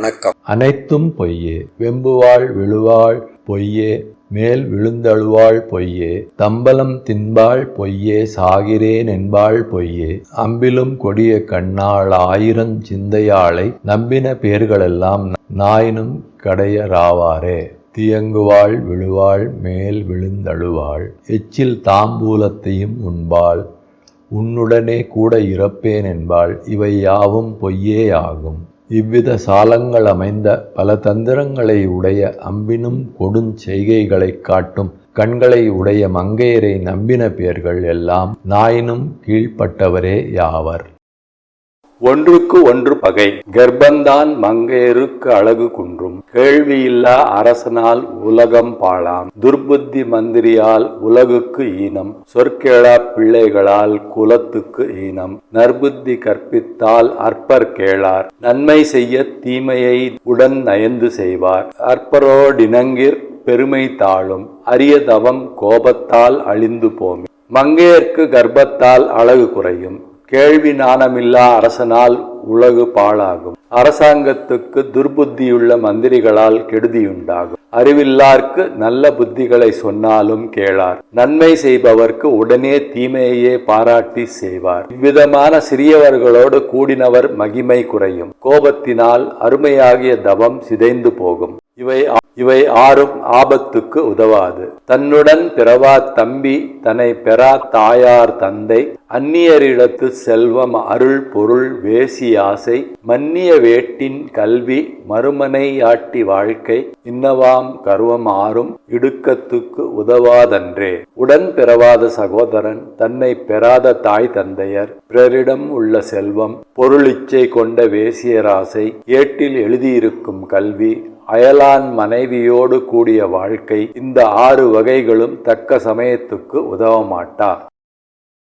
வணக்கம். அனைத்தும் பொய்யே. வெம்புவாள் விழுவாள் பொய்யே. மேல் விழுந்தழுவாள் பொய்யே. தம்பலம் தின்பாள் பொய்யே. சாகிறேன் என்பாள் பொய்யே. அம்பிலும் கொடிய கண்ணாள் ஆயிரம் சிந்தையாளை நம்பின பேர்களெல்லாம் நாயினும் கடையராவாரே. தியங்குவாள் விழுவாள் மேல் விழுந்தழுவாள். எச்சில் தாம்பூலத்தையும் உண்பாள். உன்னுடனே கூட இறப்பேன் என்பாள். இவை யாவும் பொய்யேயாகும். இவ்வித சாலங்கள் அமைந்த பல தந்திரங்களை உடைய அம்பினும் கொடுஞ்செய்கைகளைக் காட்டும். கண்களை உடைய மங்கையரை நம்பின பேர்கள் எல்லாம் நாயினும் கீழ்ப்பட்டவரே யாவர். ஒன்றுக்கு ஒன்று பகை. கர்ப்பந்தான் மங்கையருக்கு அழகு குன்றும். கேள்வியில்லா அரசனால் உலகம் பாழாம். துர்புத்தி மந்திரியால் உலகுக்கு ஈனம். சொற்கேளா பிள்ளைகளால் குலத்துக்கு ஈனம். நற்புத்தி கற்பித்தால் அற்பர் கேளார். நன்மை செய்ய தீமையை உடன் நயந்து செய்வார். அற்பரோடினங்கிற் பெருமை தாழும். அரிய தவம் கோபத்தால் அழிந்து போமி. மங்கையர்க்கு கர்ப்பத்தால் அழகு குறையும். கேள்வி நாணமில்லா அரசனால் உலகு பாழாகும். அரசாங்கத்துக்கு துர்புத்தியுள்ள மந்திரிகளால் கெடுதியுண்டாகும். அறிவில்லார்க்கு நல்ல புத்திகளை சொன்னாலும் கேளார். நன்மை செய்பவர்க்கு உடனே தீமையே பாராட்டி செய்வார். இவ்விதமான சிறியவர்களோடு கூடினவர் மகிமை குறையும். கோபத்தினால் அருமையாகிய தவம் சிதைந்து போகும். இவை இவை ஆறும் ஆபத்துக்கு உதவாது. தன்னுடன் பிறவா தம்பி தன்னை பெறா தாயார் தந்தை அந்நியரிடத்து செல்வம் அருள் பொருள் வேசி ஆசை மன்னிய வேட்டின் கல்வி மறுமனையாட்டி வாழ்க்கை இன்னவாம் கருவம் ஆறும் இடுக்கத்துக்கு உதவாதன்றே. உடன் பிறவாத சகோதரன் தன்னை பெறாத தாய் தந்தையர் பிறரிடம் உள்ள செல்வம் பொருளிச்சை கொண்ட வேசியராசை ஏட்டில் எழுதியிருக்கும் கல்வி அயலான் மனைவியோடு கூடிய வாழ்க்கை இந்த ஆறு வகைகளும் தக்க சமயத்துக்கு உதவ மாட்டா